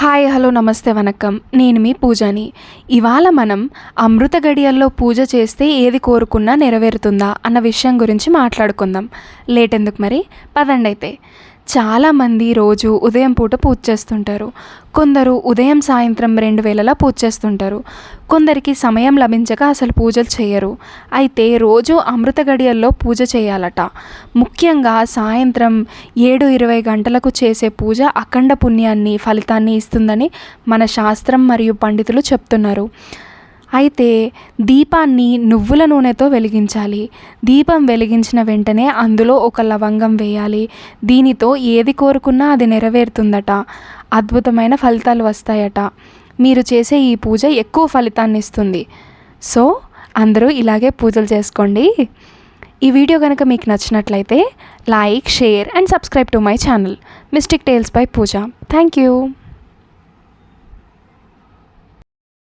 Hi hello నమస్తే వనకం. నేను మీ పూజని. ఇవాళ మనం అమృత గడియల్లో పూజ చేస్తే ఏది కోరుకున్నా నెరవేరుతుందా అన్న విషయం గురించి మాట్లాడుకుందాం. లేట్ ఎందుకు మరి? పదండి అయితే చాలామంది రోజు ఉదయం పూట పూజ చేస్తుంటారు. కొందరు ఉదయం సాయంత్రం రెండు వేళలా పూజ చేస్తుంటారు. కొందరికి సమయం లభించక అసలు పూజలు చేయరు. అయితే రోజు అమృత గడియల్లో పూజ చేయాలట. ముఖ్యంగా సాయంత్రం ఏడు ఇరవై గంటలకు చేసే పూజ అఖండ పుణ్యాన్ని ఫలితాన్ని ఇస్తుందని మన శాస్త్రం మరియు పండితులు చెప్తున్నారు. అయితే దీపాన్ని నువ్వుల నూనెతో వెలిగించాలి. దీపం వెలిగించిన వెంటనే అందులో ఒక లవంగం వేయాలి. దీనితో ఏది కోరుకున్నా అది నెరవేరుతుందట. అద్భుతమైన ఫలితాలు వస్తాయట. మీరు చేసే ఈ పూజ ఎక్కువ ఫలితాన్ని ఇస్తుంది. సో అందరూ ఇలాగే పూజలు చేసుకోండి. ఈ వీడియో కనుక మీకు నచ్చినట్లయితే like share and subscribe to my channel. Mystic tales by Pooja. Thank you.